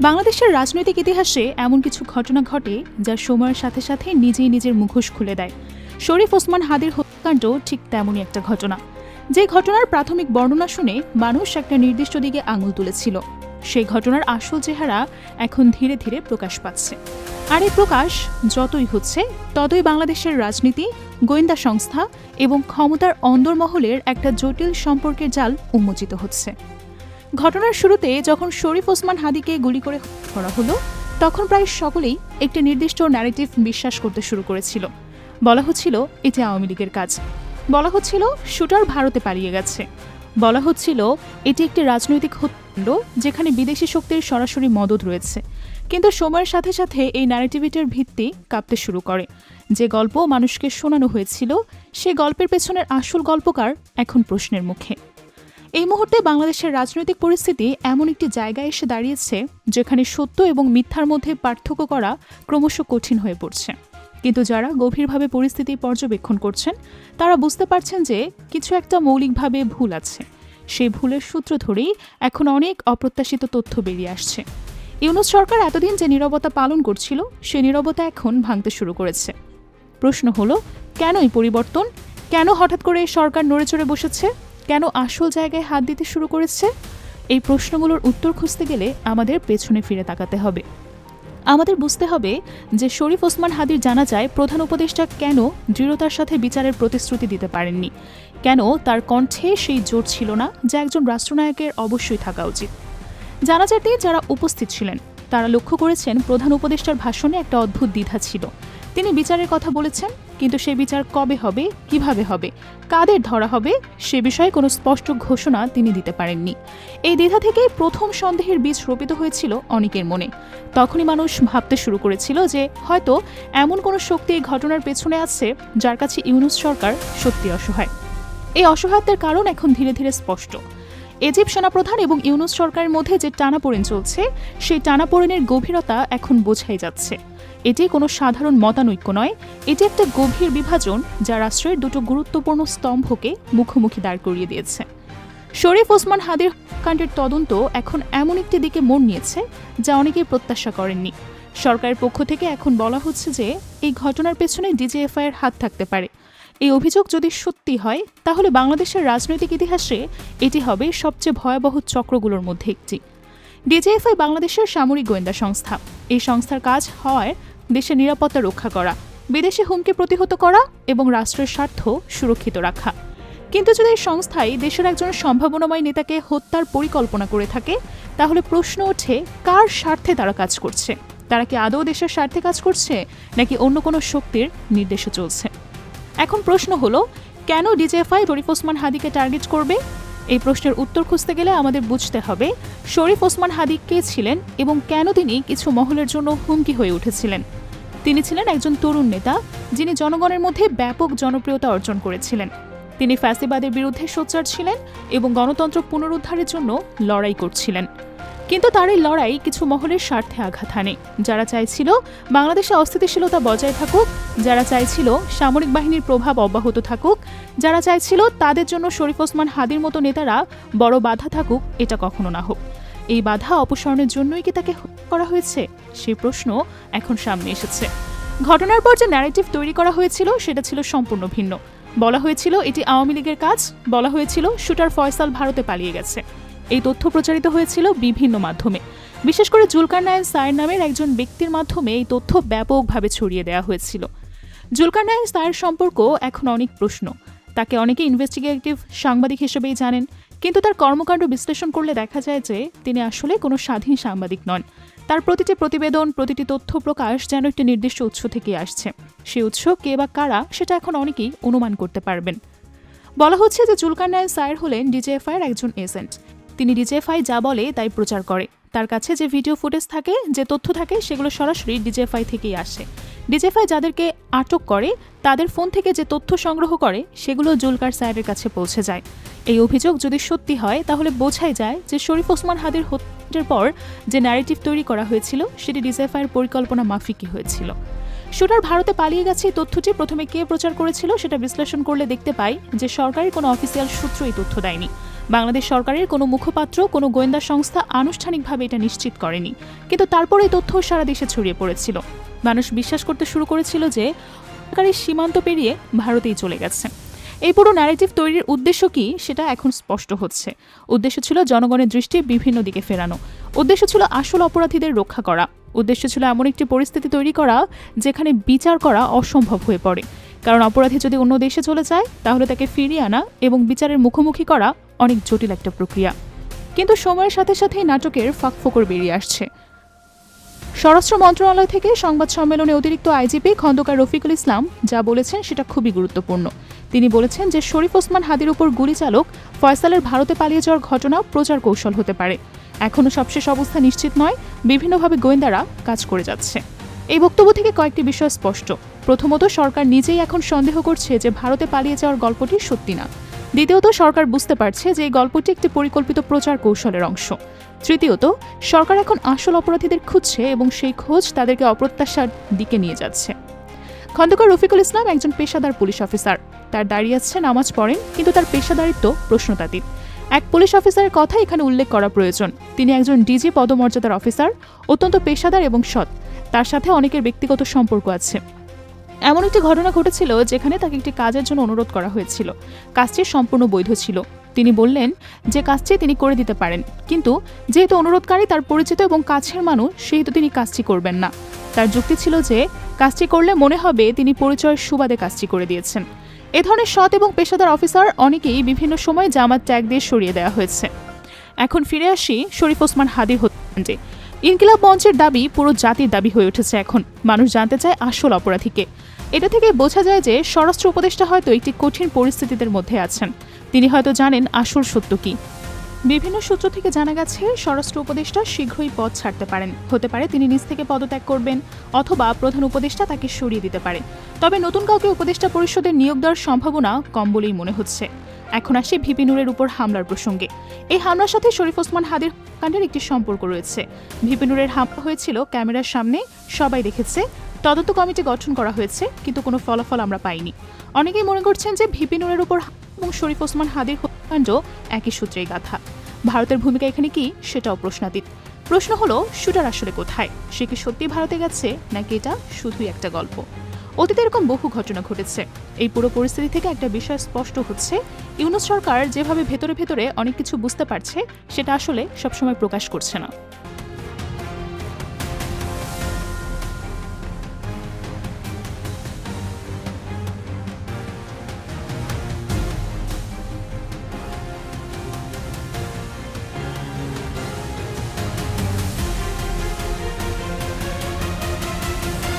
বাংলাদেশের রাজনৈতিক ইতিহাসে এমন কিছু ঘটনা ঘটে যা সময়ের সাথে সাথে নিজেই নিজের মুখোশ খুলে দেয়। শরীফ ওসমান হাদির হত্যাকাণ্ড ঠিক তেমনই একটা ঘটনা। যে ঘটনার প্রাথমিক বর্ণনা শুনে মানুষ একটা নির্দিষ্ট দিকে আঙুল তুলেছিল। সেই ঘটনার আসল চেহারা এখন ধীরে ধীরে প্রকাশ পাচ্ছে। আর এই প্রকাশ যতই হচ্ছে, ততই বাংলাদেশের রাজনীতি, গোয়েন্দা সংস্থা এবং ক্ষমতার অন্দরমহলের একটা জটিল সম্পর্কের জাল উন্মোচিত হচ্ছে। ঘটনার শুরুতে যখন শরীফ ওসমান হাদিকে গুলি করে করা হলো, তখন প্রায় সকলেই একটি নির্দিষ্ট ন্যারেটিভ বিশ্বাস করতে শুরু করেছিল। বলা হচ্ছিল, এটি আওয়ামী লীগের কাজ। বলা হচ্ছিল, শুটার ভারতে পালিয়ে গেছে। বলা হচ্ছিল, এটি একটি রাজনৈতিক হত্যাকাণ্ড যেখানে বিদেশি শক্তির সরাসরি মদত রয়েছে। কিন্তু সময়ের সাথে সাথে এই ন্যারেটিভিটির ভিত্তি কাঁপতে শুরু করে। যে গল্প মানুষকে শোনানো হয়েছিল, সে গল্পের পেছনের আসল গল্পকার এখন প্রশ্নের মুখে। এই মুহূর্তে বাংলাদেশের রাজনৈতিক পরিস্থিতি এমন একটি জায়গায় এসে দাঁড়িয়েছে, যেখানে সত্য এবং মিথ্যার মধ্যে পার্থক্য করা ক্রমশ কঠিন হয়ে পড়ছে। কিন্তু যারা গভীরভাবে পরিস্থিতি পর্যবেক্ষণ করছেন, তারা বুঝতে পারছেন যে কিছু একটা মৌলিকভাবে ভুল আছে। সেই ভুলের সূত্র ধরেই এখন অনেক অপ্রত্যাশিত তথ্য বেরিয়ে আসছে। ইউনুস সরকার এতদিন যে নীরবতা পালন করছিল, সে নীরবতা এখন ভাঙতে শুরু করেছে। প্রশ্ন হলো, কেন এই পরিবর্তন? কেন হঠাৎ করে সরকার নড়ে চড়ে বসেছে? কেন আসল জায়গায় হাত দিতে শুরু করেছে? এই প্রশ্নগুলোর উত্তর খুঁজতে গেলে আমাদের পেছনে ফিরে তাকাতে হবে। আমাদের বুঝতে হবে যে শরীফ ওসমান হাদির জানা যায় প্রধান উপদেষ্টা কেন দৃঢ়তার সাথে বিচারের প্রতিশ্রুতি দিতে পারেননি। কেন তার কণ্ঠে সেই জোর ছিল না যা একজন রাষ্ট্রনায়কের অবশ্যই থাকা উচিত। জানাজাতে যারা উপস্থিত ছিলেন, তারা লক্ষ্য করেছেন প্রধান উপদেষ্টার ভাষণে একটা অদ্ভুত দ্বিধা ছিল। তিনি বিচারের কথা বলেছেন কিন্তু সে বিচার কবে হবে, কীভাবে হবে, কাদের ধরা হবে, সে বিষয়ে কোনো স্পষ্ট ঘোষণা তিনি দিতে পারেননি। এই দ্বিধা থেকেই প্রথম সন্দেহের বীজ রোপিত হয়েছিল অনেকের মনে। তখনই মানুষ ভাবতে শুরু করেছিল যে, হয়তো এমন কোনো শক্তি এই ঘটনার পেছনে আছে, যার কাছে ইউনুস সরকার সত্যি অসহায়। এই অসহায়তার কারণ এখন ধীরে ধীরে স্পষ্ট। এজিপ সেনাপ্রধান এবং ইউনুস সরকারের মধ্যে যে টানাপোড়েন চলছে, সেই টানাপোড়েনের গভীরতা এখন বোঝাই যাচ্ছে। এটি কোনো সাধারণ মতানৈক্য নয়, এটি একটা গভীর বিভাজন যা রাষ্ট্রের দুটো গুরুত্বপূর্ণ স্তম্ভকে মুখোমুখি দাঁড় করিয়ে দিয়েছে। শরীফ ওসমান হাদির কাণ্ডের তদন্ত এখন এমন একটি দিকে মোড় নিয়েছে যা অনেকেই প্রত্যাশা করেননি। সরকারের পক্ষ থেকে এখন বলা হচ্ছে যে, এই ঘটনার পেছনে ডিজিএফআই এর হাত থাকতে পারে। এই অভিযোগ যদি সত্যি হয়, তাহলে বাংলাদেশের রাজনৈতিক ইতিহাসে এটি হবে সবচেয়ে ভয়াবহ চক্রগুলোর মধ্যে একটি। ডিজিএফআই বাংলাদেশের সামরিক গোয়েন্দা সংস্থা। এই সংস্থার কাজ হওয়ায় দেশের নিরাপত্তা রক্ষা করা, বিদেশি হুমকি প্রতিহত করা এবং রাষ্ট্রের স্বার্থ সুরক্ষিত রাখা। কিন্তু যদি এই সংস্থাই দেশের একজন সম্ভাবনাময় নেতাকে হত্যার পরিকল্পনা করে থাকে, তাহলে প্রশ্ন ওঠে, কার স্বার্থে তারা কাজ করছে? তারা কি আদৌ দেশের স্বার্থে কাজ করছে, নাকি অন্য কোনো শক্তির নির্দেশে চলছে? এখন প্রশ্ন হলো, কেন ডিজেফআই শরীফ ওসমান হাদিকে টার্গেট করবে? এই প্রশ্নের উত্তর খুঁজতে গেলে আমাদের বুঝতে হবে, শরীফ ওসমান হাদি কে ছিলেন এবং কেন তিনি কিছু মহলের জন্য হুমকি হয়ে উঠেছিলেন? তিনি ছিলেন একজন তরুণ নেতা, যিনি জনগণের মধ্যে ব্যাপক জনপ্রিয়তা অর্জন করেছিলেন। তিনি ফ্যাসিবাদের বিরুদ্ধে সোচ্চার ছিলেন এবং গণতন্ত্র পুনরুদ্ধারের জন্য লড়াই করছিলেন। কিন্তু তার এই লড়াই কিছু মহলের স্বার্থে আঘাত হানে। যারা চাইছিল বাংলাদেশে অস্থিতিশীলতা বজায় থাকুক, যারা চাইছিল সামরিক বাহিনীর প্রভাব অব্যাহত থাকুক, যারা চাইছিল তাদের জন্য শরীফ ওসমান হাদির মতো নেতারা বড় বাধা থাকুক, এটা কখনো না হোক। এই বাধা অপসারণের জন্যই কি তাকে করা হয়েছে? সেই প্রশ্ন এখন সামনে এসেছে। ঘটনার পর যে ন্যারেটিভ তৈরি করা হয়েছিল, সেটা ছিল সম্পূর্ণ ভিন্ন। বলা হয়েছিল এটি আওয়ামী লীগের কাজ, বলা হয়েছিল শুটার ফয়সাল ভারতে পালিয়ে গেছে। এই তথ্য প্রচারিত হয়েছিল বিভিন্ন মাধ্যমে। বিশেষ করে জুলকার নায়ন সায়ের নামের একজন ব্যক্তির মাধ্যমে এই তথ্য ব্যাপকভাবে ছড়িয়ে দেওয়া হয়েছিল। জুলকার নায়ন সায়ের সম্পর্ক এখন অনেক প্রশ্ন। তাকে অনেকে ইনভেস্টিগেটিভ সাংবাদিক হিসেবেই জানেন। কিন্তু তার কর্মকাণ্ড বিশ্লেষণ করলে দেখা যায় যে তিনি আসলে কোনো স্বাধীন সাংবাদিক নন। তার প্রতিটি প্রতিবেদন, প্রতিটি তথ্য প্রকাশ যেন একটি নির্দিষ্ট উৎস থেকে আসছে। সেই উৎস কে বা কারা সেটা এখন অনেকেই অনুমান করতে পারবেন। বলা হচ্ছে যে জুলকার নায়ন সায়ের হলেন ডিজেএফআইয়ের একজন এজেন্ট তিনি ডিজেএফআই যা বলে তাই প্রচার করে। তার কাছে যে ভিডিও ফুটেজ থাকে, যে তথ্য থাকে, সেগুলো সরাসরি ডিজেএফআই থেকেই আসে। ডিজেএফআই যাদেরকে আটক করে, তাদের ফোন থেকে যে তথ্য সংগ্রহ করে, সেগুলো জুলকার সাহেবের কাছে পৌঁছে যায়। এই অভিযোগ যদি সত্যি হয়, তাহলে বোঝাই যায় যে শরীফ ওসমান হাদের হত্যার পর যে ন্যারেটিভ তৈরি করা হয়েছিল, সেটি ডিজেএফআইয়ের পরিকল্পনা মাফিকই হয়েছিল। শুটার ভারতে পালিয়ে গেছে এই তথ্যটি, প্রথমে কে প্রচার করেছিল সেটা বিশ্লেষণ করলে দেখতে পাই যে সরকারি কোনো অফিসিয়াল সূত্র এই তথ্য দেয়নি। বাংলাদেশ সরকারের কোনো মুখপাত্র, কোনো গোয়েন্দা সংস্থা আনুষ্ঠানিকভাবে এটা নিশ্চিত করেনি। কিন্তু তারপরে তথ্য সারা দেশে ছড়িয়ে পড়েছিল। মানুষ বিশ্বাস করতে শুরু করেছিল যে, সরকারের সীমান্ত পেরিয়ে ভারতেই চলে গেছে। এই পুরো ন্যারেটিভ তৈরির উদ্দেশ্য কি, সেটা এখন স্পষ্ট হচ্ছে। উদ্দেশ্য ছিল জনগণের দৃষ্টি বিভিন্ন দিকে ফেরানো। উদ্দেশ্য ছিল আসল অপরাধীদের রক্ষা করা। উদ্দেশ্য ছিল এমন একটি পরিস্থিতি তৈরি করা, যেখানে বিচার করা অসম্ভব হয়ে পড়ে। কারণ অপরাধী যদি অন্য দেশে চলে যায়, তাহলে তাকে ফিরিয়ে আনা এবং বিচারের মুখোমুখি করা অনেক জটিল একটা প্রক্রিয়া। কিন্তু সময়ের সাথে সাথেই নাটকের ফাঁকফোকর বেরিয়ে আসছে। স্বরাষ্ট্র মন্ত্রণালয় থেকে সংবাদ সম্মেলনে অতিরিক্ত আইজিপি খন্দকার রফিকুল ইসলাম যা বলেছেন সেটা খুবই গুরুত্বপূর্ণ। তিনি বলেছেন যে শরীফ ওসমান হাদির উপর গুলি চালক ফয়সালের ভারতে পালিয়ে যাওয়ার ঘটনা প্রচার কৌশল হতে পারে। এখনও সবশেষ অবস্থা নিশ্চিত নয়, বিভিন্নভাবে গোয়েন্দারা কাজ করে যাচ্ছে। এই বক্তব্য থেকে কয়েকটি বিষয় স্পষ্ট। প্রথমত, সরকার নিজেই এখন সন্দেহ করছে যে ভারতে পালিয়ে যাওয়ার গল্পটি সত্যি না। দ্বিতীয়ত, সরকার বুঝতে পারছে যে এই গল্পটি একটি পরিকল্পিত প্রচার কৌশলের অংশ। তৃতীয়ত, সরকার এখন আসল অপরাধীদের খুঁজছে এবং সেই খোঁজ তাদেরকে অপ্রত্যাশার দিকে নিয়ে যাচ্ছে। খন্দকার রফিকুল ইসলাম একজন পেশাদার পুলিশ অফিসার। তার দাঁড়িয়ে আছে, নামাজ পড়েন, কিন্তু তার পেশাদারিত্ব প্রশ্নতাতীত। এক পুলিশ অফিসারের কথা এখানে উল্লেখ করা প্রয়োজন। তিনি একজন ডিজি পদমর্যাদার অফিসার, অত্যন্ত পেশাদার এবং সৎ। তার সাথে অনেকের ব্যক্তিগত সম্পর্ক আছে। এমন একটি ঘটনা ঘটেছিল যেখানে তাকে একটি কাজের জন্য অনুরোধ করা হয়েছিল। কাজটি সম্পূর্ণ বৈধ ছিল। তিনি বললেন যে কাজটি তিনি করে দিতে পারেন, কিন্তু যেহেতু অনুরোধকারী তার পরিচিত এবং কাছের মানুষ, সেহেতু তিনি কাজটি করবেন না। তার যুক্তি ছিল যে কাজটি করলে মনে হবে তিনি পরিচয়ের সুবাদে কাজটি করে দিয়েছেন। এ ধরনের সৎ এবং পেশাদার অফিসার অনেকেই বিভিন্ন সময় জামাত ট্যাগ দিয়ে সরিয়ে দেওয়া হয়েছে। এখন ফিরে আসি শরীফ ওসমান হাদির হত্যাকাণ্ডে। ইনকিলাব মঞ্চের দাবি পুরো জাতির দাবি হয়ে উঠেছে এখন। মানুষ জানতে চায় আসল অপরাধীকে। এটা থেকে বোঝা যায় যে স্বরাষ্ট্র উপদেষ্টা হয়তো একটি কঠিন পরিস্থিতিদের মধ্যে আছেন। তিনি হয়তো জানেন আসল সত্য কি। বিভিন্ন সূত্র থেকে জানা গেছে, স্বরাষ্ট্র উপদেষ্টা শীঘ্রই পদ ছাড়তে পারেন। হতে পারে তিনি নিজ থেকে পদত্যাগ করবেন, অথবা প্রধান উপদেষ্টা তাকে সরিয়ে দিতে পারে। তবে নতুন কাউকে উপদেষ্টা পরিষদের নিয়োগ দেওয়ার সম্ভাবনা কম বলেই মনে হচ্ছে। এখন আসি ভিপি নূরের উপর হামলার প্রসঙ্গে। এই হামলার সাথে শরীফ ওসমান হাদির কাণ্ডের একটি সম্পর্ক রয়েছে। ভিপি নূরের হামলা হয়েছিল ক্যামেরার সামনে, সবাই দেখেছে। তদন্ত কমিটি গঠন করা হয়েছে, কিন্তু কোনো ফলাফল আমরা পাইনি। অনেকেই মনে করছেন যে ভিপি নূরের উপর এবং শরীফ ওসমান হাদির হত্যাকাণ্ড একই সূত্রেই গাথা। ভারতের ভূমিকা এখানে কি? সেটাও প্রশ্নাতীত। প্রশ্ন হলো, শুটার আসলে কোথায়? সে কি সত্যি ভারতে গেছে, নাকি এটা শুধুই একটা গল্প? অতীতে এরকম বহু ঘটনা ঘটেছে। এই পুরো পরিস্থিতি থেকে একটা বিষয় স্পষ্ট হচ্ছে, ইউনুস সরকার যেভাবে ভেতরে ভেতরে অনেক কিছু বুঝতে পারছে, সেটা আসলে সবসময় প্রকাশ করছে না।